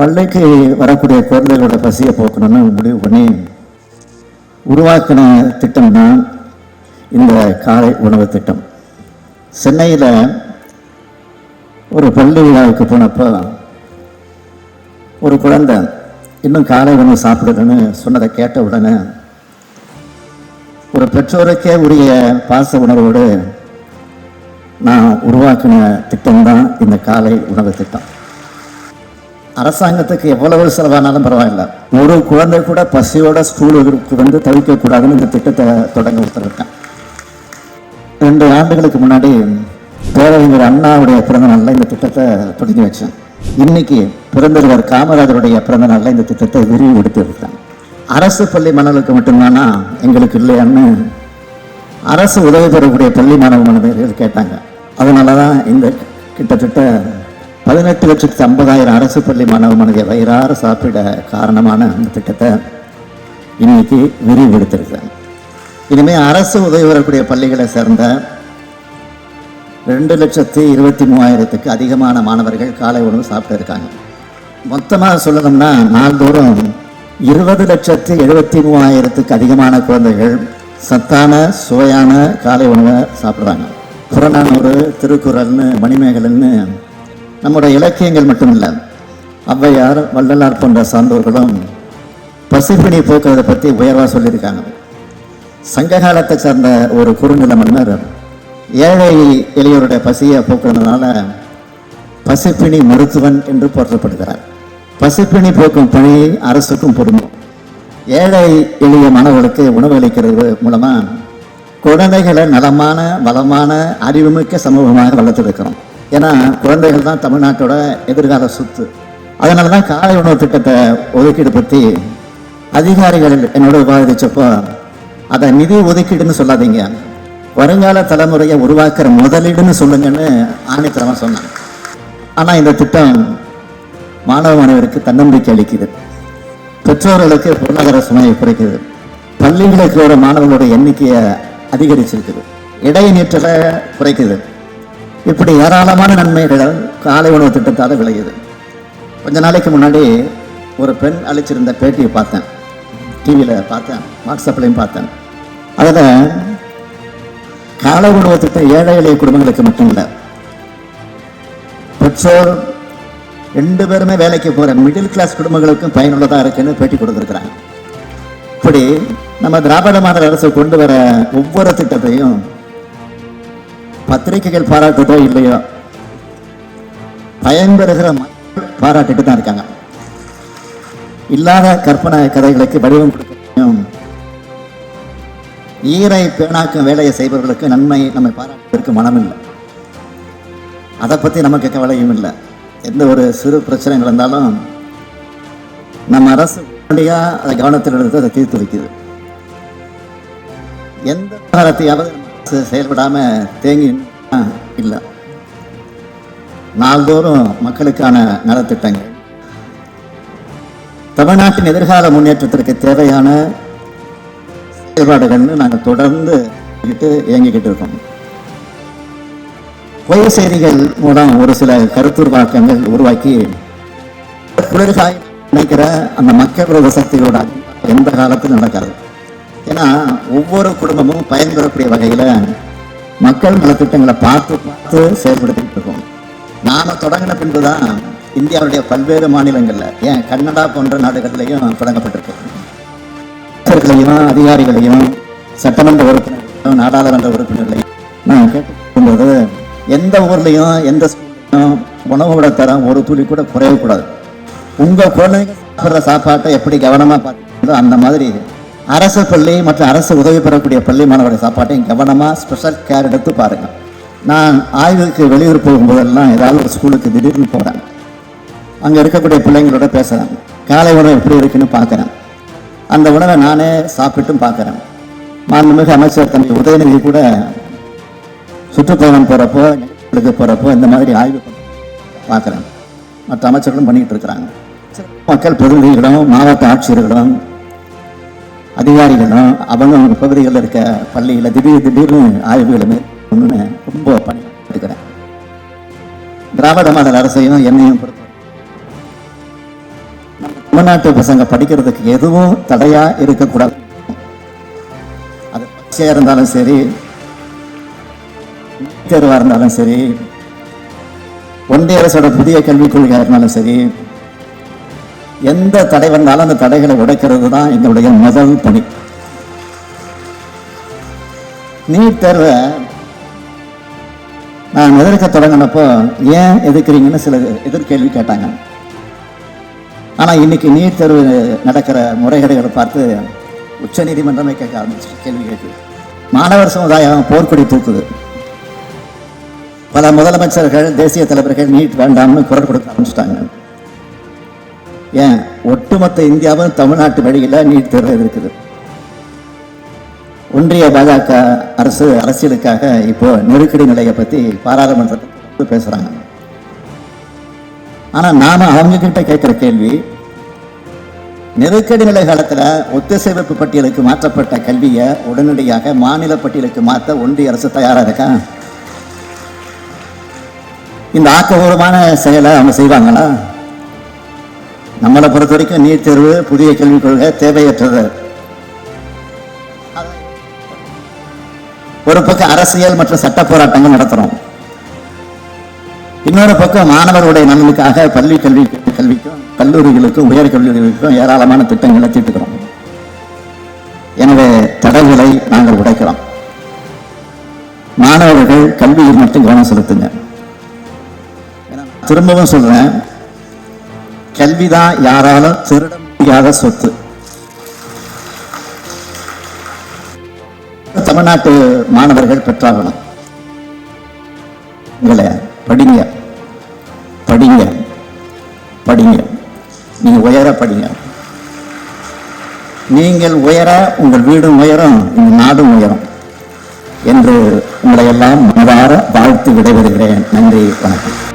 பள்ளிக்கு வரக்கூடிய குழந்தைகளோட பசியை போக்கணும்னு முடிவு பண்ணி உருவாக்கின திட்டம் தான் இந்த காலை உணவு திட்டம். சென்னையில் ஒரு பள்ளி விழாவுக்கு போனப்போ ஒரு குழந்தை இன்னும் காலை உணவு சாப்பிடுதுன்னு சொன்னதை கேட்ட உடனே ஒரு பெற்றோருக்கே உரிய பாச உணர்வோடு நான் உருவாக்கின திட்டம்தான் இந்த காலை உணவு திட்டம். அரசாங்கத்துக்கு எவ்வளவு செலவானாலும் பரவாயில்ல. ஒரு குழந்தை கூட பசியோட ஸ்கூலுக்கு வந்து தவிக்க கூடாதுன்னு இந்த திட்டத்தை தொடங்க உத்தரவிட்டேன் ரெண்டு ஆண்டுகளுக்கு முன்னாடி பேரறிஞர் அண்ணாவுடைய பிறந்த நாளில் இந்த திட்டத்தை தொடங்கி வச்சேன் இன்னைக்கு பிறந்தவர் காமராஜருடைய பிறந்த நாளில் இந்த திட்டத்தை விரிவுபடுத்தி இருக்கேன் அரசு பள்ளி மாணவர்களுக்கு மட்டும்தானா? எங்களுக்கு இல்லையான்னு அரசு உதவி பெறக்கூடிய பள்ளி மாணவ மனிதர்கள் கேட்டாங்க. அதனால தான் இந்த கிட்டத்தட்ட பதினெட்டு லட்சத்து ஐம்பதாயிரம் அரசு பள்ளி மாணவ மாணவிய வயிறார சாப்பிட காரணமான அந்த திட்டத்தை இன்னைக்கு விரிவுபடுத்திருக்கேன் இனிமே அரசு உதவி வரக்கூடிய பள்ளிகளை சேர்ந்த ரெண்டு லட்சத்து இருபத்தி மூவாயிரத்துக்கு அதிகமான மாணவர்கள் காலை உணவு சாப்பிட்டு இருக்காங்க. மொத்தமாக சொல்லணும்னா நாள்தோறும் இருபது லட்சத்து எழுபத்தி மூவாயிரத்துக்கு அதிகமான குழந்தைகள் சத்தான சுவையான காலை உணவை சாப்பிட்றாங்க. புறநானூறு திருக்குறள்னு மணிமேகலன்னு நம்முடைய இலக்கியங்கள் மட்டும் இல்லை ஔவையார் வள்ளலார் போன்ற சான்றோர்களும் பசிப்பிணி போக்குவதை பற்றி உயர்வாக சொல்லியிருக்காங்க. சங்க காலத்தை சார்ந்த ஒரு குறுநில மன்னர் ஏழை எளியோருடைய பசியை போக்குறதுனால பசிப்பிணி மருத்துவன் என்று போற்றப்படுகிறார். பசிப்பிணி போக்கும் பணி அரசுக்கும் பொருந்தும். ஏழை எளிய மாணவர்களுக்கு உணவு அளிக்கிறது மூலமாக குழந்தைகளை நலமான வளமான அறிவுமிக்க சமூகமாக வளர்த்தெடுக்கிறோம் ஏன்னா குழந்தைகள் தான் தமிழ்நாட்டோட எதிர்கால சொத்து. அதனால தான் காலை உணவு திட்டத்தை ஒதுக்கீடு பற்றி அதிகாரிகள் என்னோட விவாதிச்சப்போ அதை நிதி ஒதுக்கீடுன்னு சொல்லாதீங்க. வருங்கால தலைமுறையை உருவாக்குற முதலீடுன்னு சொல்லுங்கன்னு ஆணித்தரமாக சொன்னாங்க. ஆனால் இந்த திட்டம் மாணவ மாணவருக்கு தன்னம்பிக்கை அளிக்குது. பெற்றோர்களுக்கு பொருளாதார சுமையை குறைக்குது. பள்ளிகளுக்கு வர மாணவர்களோட எண்ணிக்கையை அதிகரிச்சிருக்குது. இடைநீற்றலை குறைக்குது. இப்படி ஏராளமான நன்மைகள் காலை உணவு திட்டத்தால் விளையுது. கொஞ்ச நாளைக்கு முன்னாடி ஒரு பெண் அழைச்சிருந்த பேட்டியை பார்த்தேன். டிவியில் பார்த்தேன். வாட்ஸ்அப்லையும் பார்த்தேன். அதில் காலை உணவு திட்டம் ஏழை எளிய குடும்பங்களுக்கு மட்டும் இல்லை பெற்றோர் ரெண்டு பேருமே வேலைக்கு போகிற மிடில் கிளாஸ் குடும்பங்களுக்கும் பயனுள்ளதாக இருக்குன்னு பேட்டி கொடுத்துருக்குறாங்க. இப்படி நம்ம திராவிட மாநில அரசு கொண்டு வர ஒவ்வொரு திட்டத்தையும் பத்திரிகைகள் பாராட்டுதோ இல்லையோ? பயன்பெறுகிற மக்கள் பாராட்டிட்டு தான் இருக்காங்க. இல்லாத கற்பனை கதைகளுக்கு வடிவம் கொடுக்கும் ஈரை பேணாக்கும் வேலையை செய்பவர்களுக்கு நன்மை நம்மை பாராட்டுவதற்கு மனமில்லை. அதை பற்றி நமக்கு கவலையும் இல்லை. எந்த ஒரு சிறு பிரச்சனை நடந்தாலும் நம்ம அரசு உடனடியாக அதை கவனத்தில் எடுத்து அதை தீர்த்து வைக்குது. எந்த காலத்தையாவது அரசு செயல்படாம தேங்கி இல்லை. நாள்தோறும் மக்களுக்கான நலத்திட்டங்கள். தமிழ்நாட்டின் எதிர்கால முன்னேற்றத்திற்கு தேவையான செயல்பாடுகள்னு நாங்கள் தொடர்ந்து இயங்கிக்கிட்டு இருக்கோம். பொய் செய்திகள் மூலம் ஒரு சில கருத்துருவாக்கங்கள் உருவாக்கி குளிர்காய் நினைக்கிற அந்த மக்கள் விரோத சக்திகளோட எந்த காலத்தில் நடக்காது. ஏன்னா ஒவ்வொரு குடும்பமும் பயன்பெறக்கூடிய வகையில் மக்கள் நலத்திட்டங்களை பார்த்து பார்த்து செயல்படுத்திக்கிட்டு இருக்கோம். நாம் தொடங்கின பின்பு தான் இந்தியாவுடைய பல்வேறு மாநிலங்களில் ஏன் கன்னடா போன்ற நாடுகள்லையும் தொடங்கப்பட்டிருக்கு. அமைச்சர்களையும் அதிகாரிகளையும் சட்டமன்ற உறுப்பினர்களையும் நாடாளுமன்ற உறுப்பினர்களையும் நான் கேட்டுக்கொள்ளும்போது எந்த ஊர்லேயும் எந்த ஸ்கூல்லையும் உணவோட தரம் ஒரு துளி கூட குறையக்கூடாது. உங்கள் குழந்தைங்க சாப்பிட்ற சாப்பாட்டை எப்படி கவனமாக பார்த்துக்கிறதோ அந்த மாதிரி அரசு பள்ளி மற்றும் அரசு உதவி பெறக்கூடிய பள்ளி மாணவர்கள் சாப்பாட்டையும் கவனமாக ஸ்பெஷல் கேர் எடுத்து பாருங்கள் நான் ஆய்வுக்கு வெளியூர் போகும்போதெல்லாம் ஏதாவது ஒரு ஸ்கூலுக்கு திடீர்னு போகிறேன் அங்கே இருக்கக்கூடிய பிள்ளைங்களோட பேசுகிறேன் காலை உணவு எப்படி இருக்குன்னு பார்க்குறேன் அந்த உணவை நானே சாப்பிட்டும் பார்க்குறேன் மாண்புமிகு அமைச்சர் தம்பி உதயநிதி கூட சுற்றுப்பயணம் போகிறப்போ எடுக்க போகிறப்போ இந்த மாதிரி ஆய்வு பார்க்குறேன் மற்ற அமைச்சர்களும் பண்ணிக்கிட்டு இருக்கிறாங்க. மக்கள் பிரதிநிதிகளும் மாவட்ட ஆட்சியர்களும் அதிகாரிகளும் அவங்க அவங்க பகுதிகளில் இருக்க பள்ளியில் திடீர் திடீர்னு ஆய்வுகளுமே ஒன்று ரொம்ப பணி எடுக்கிறேன். திராவிட மாடல் அரசையும் என்னையும் தமிழ்நாட்டு பசங்க படிக்கிறதுக்கு எதுவும் தடையா இருக்கக்கூடாது. அது பச்சையாக இருந்தாலும் சரி தேர்வாக இருந்தாலும் சரி ஒன்றிய அரசோட புதிய கல்விக் கொள்கையாக இருந்தாலும் சரி எந்த தடை வந்தாலும் அந்த தடைகளை உடைக்கிறது தான் எங்களுடைய முதல் பணி. நீட் தேர்வை நான் எதிர்க்க தொடங்கினப்போ ஏன் எதிர்க்கிறீங்கன்னு சில எதிர்கேள்வி கேட்டாங்க. ஆனால் இன்னைக்கு நீட் தேர்வு நடக்கிற முறைகேடுகளை பார்த்து உச்ச நீதிமன்றமே கேட்க ஆரம்பிச்சு கேள்வி கேட்குது. மாணவர் சமுதாயம் போர்க்கொடி தூக்குது. பல முதலமைச்சர்கள் தேசிய தலைவர்கள் நீட் வேண்டாம்னு குரல் கொடுக்க ஆரம்பிச்சிட்டாங்க. ஏன்? ஒட்டுமொத்த இந்தியாவும் தமிழ்நாட்டு வழியில் நீட் தேர்வு இருக்குது. ஒன்றிய பாஜக அரசு அரசியலுக்காக இப்போ நெருக்கடி நிலையை பற்றி பாராளுமன்றத்தில் பேசுகிறாங்க ஆனால் நாம் அவங்கக்கிட்ட கேட்குற கேள்வி நெருக்கடி நிலை காலத்தில் ஒத்திசைவப்பு பட்டியலுக்கு மாற்றப்பட்ட கல்வியை உடனடியாக மாநில பட்டியலுக்கு மாற்ற ஒன்றிய அரசு தயாராக இருக்கா? இந்த ஆக்கபூர்வமான செயலை அவங்க செய்வாங்களா? நம்மளை பொறுத்த வரைக்கும் நீட் தேர்வு புதிய கல்விக் கொள்கை தேவையற்றது. ஒரு பக்கம் அரசியல் மற்றும் சட்ட போராட்டங்கள் நடத்துறோம். இன்னொரு பக்கம் மாணவர்களுடைய நலனுக்காக பள்ளி கல்வி கல்விக்கும் கல்லூரிகளுக்கும் உயர் கல்லூரிகளுக்கும் ஏராளமான திட்டங்களை தீட்டுக்கிறோம். எனவே தடவுகளை நாங்கள் உடைக்கிறோம். மாணவர்கள் கல்வியில் மட்டும் கவனம் செலுத்துங்க. திரும்பவும் சொல்றேன் கல்விதான் யாராலும் திருட முடியாத சொத்து. தமிழ்நாட்டு மாணவர்கள் பெற்றாகணும் உங்களை படிங்க படிங்க படிங்க. நீங்க உயர படிங்க. நீங்கள் உயர உங்கள் வீடும் உயரும் உங்கள் நாடும் உயரும் என்று உங்களை எல்லாம் மனதார வாழ்த்து விடைபெறுகிறேன். நன்றி வணக்கம்.